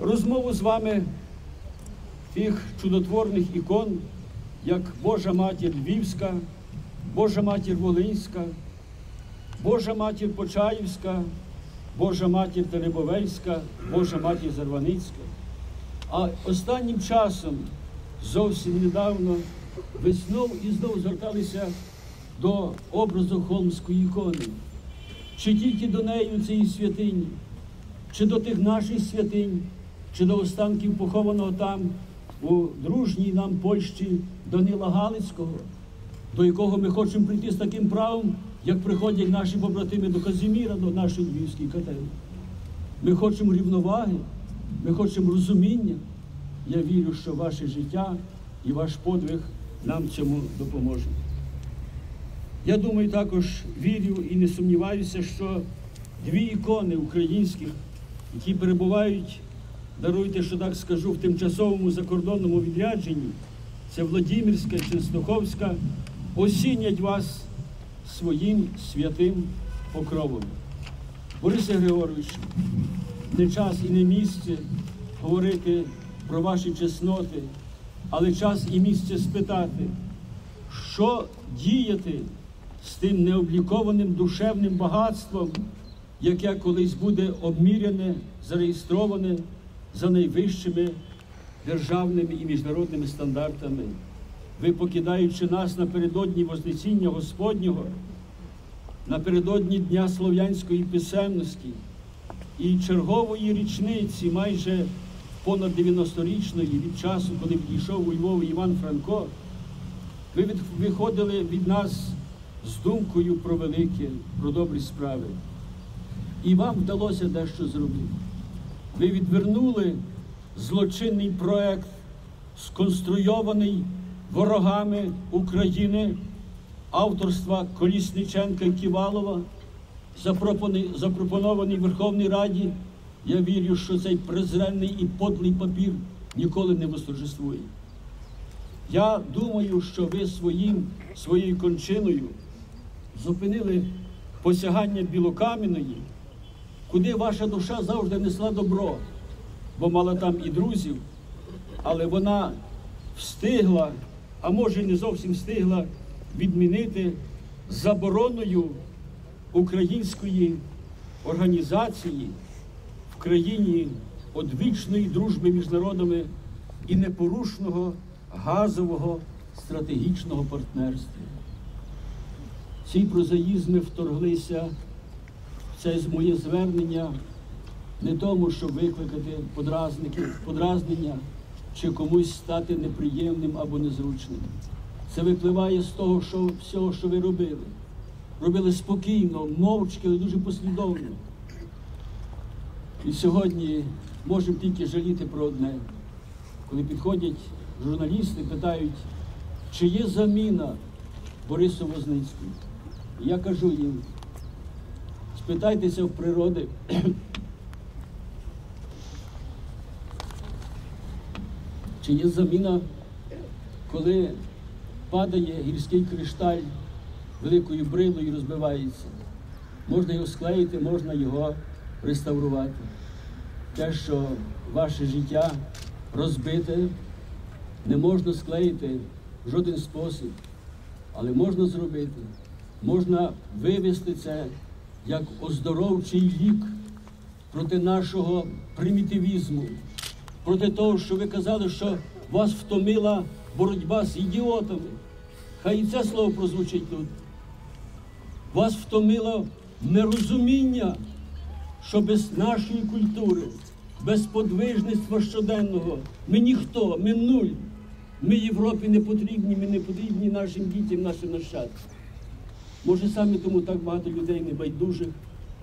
розмову з вами тих чудотворних ікон, як Божа Матір Львівська, Божа Матір Волинська, Божа Матір Почаївська, Божа Матір Теребовельська, Божа Матір Зарваницька. А останнім часом, зовсім недавно, ви знов і знов зверталися до образу Холмської ікони. Чи тільки до неї у цій святині, чи до тих наших святинь, чи до останків похованого там, у дружній нам Польщі Данила Галицького, до якого ми хочемо прийти з таким правом, як приходять наші побратими до Казіміра, до нашої Львівської катедри. Ми хочемо рівноваги, ми хочемо розуміння. Я вірю, що ваше життя і ваш подвиг нам цьому допоможе. Я думаю, також вірю і не сумніваюся, що дві ікони українських, які перебувають, даруйте, що так скажу, в тимчасовому закордонному відрядженні, це Владимирська і Ченстоховська, осінять вас своїм святим покровом. Борисе Григорович, не час і не місце говорити про ваші чесноти, але час і місце спитати, що діяти з тим необлікованим душевним багатством, яке колись буде обміряне, зареєстроване за найвищими державними і міжнародними стандартами. Ви, покидаючи нас напередодні Вознесіння Господнього, напередодні Дня слов'янської писемності і чергової річниці, майже понад 90-річної від часу, коли відійшов у Львові Іван Франко, ви виходили від нас з думкою про велике, про добрі справи. І вам вдалося дещо зробити. Ви відвернули злочинний проект, сконструйований ворогами України авторства Колісниченка Ківалова, запропонований Верховній Раді. Я вірю, що цей презренний і подлий папір ніколи не восторжествує. Я думаю, що ви своїм, своєю кончиною зупинили посягання білокам'яної, куди ваша душа завжди несла добро, бо мала там і друзів, але вона встигла, а може не зовсім встигла відмінити забороною української організації в країні одвічної дружби між народами і непорушного газового стратегічного партнерства. Ці прозаїзми вторглися це моє звернення не тому, щоб викликати подразники, подразнення чи комусь стати неприємним або незручним. Це випливає з того, що всього, що ви робили. Робили спокійно, мовчки, але дуже послідовно. І сьогодні можемо тільки жаліти про одне. Коли підходять журналісти, питають, чи є заміна Борису Возницькому. Я кажу їм, спитайтеся в природи. Чи є заміна, коли падає гірський кришталь великою брилою і розбивається? Можна його склеїти, можна його реставрувати. Те, що ваше життя розбите, не можна склеїти в жоден спосіб, але можна зробити. Можна вивести це як оздоровчий лік проти нашого примітивізму, проти того, що ви казали, що вас втомила боротьба з ідіотами. Хай і це слово прозвучить тут. Вас втомило нерозуміння, що без нашої культури, без подвижництва щоденного ми ніхто, ми нуль. Ми Європі не потрібні, ми не потрібні нашим дітям, нашим нащадкам. Може, саме тому так багато людей небайдужих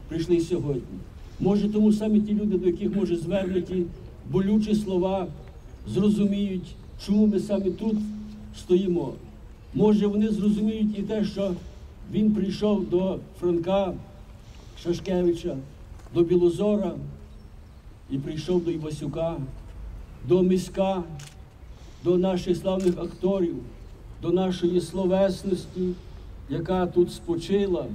прийшли сьогодні. Може, тому саме ті люди, до яких може звернуті болючі слова, зрозуміють, чому ми саме тут стоїмо. Може, вони зрозуміють і те, що він прийшов до Франка Шашкевича, до Білозора і прийшов до Івасюка, до Миська, до наших славних акторів, до нашої словесності, яка тут спочила.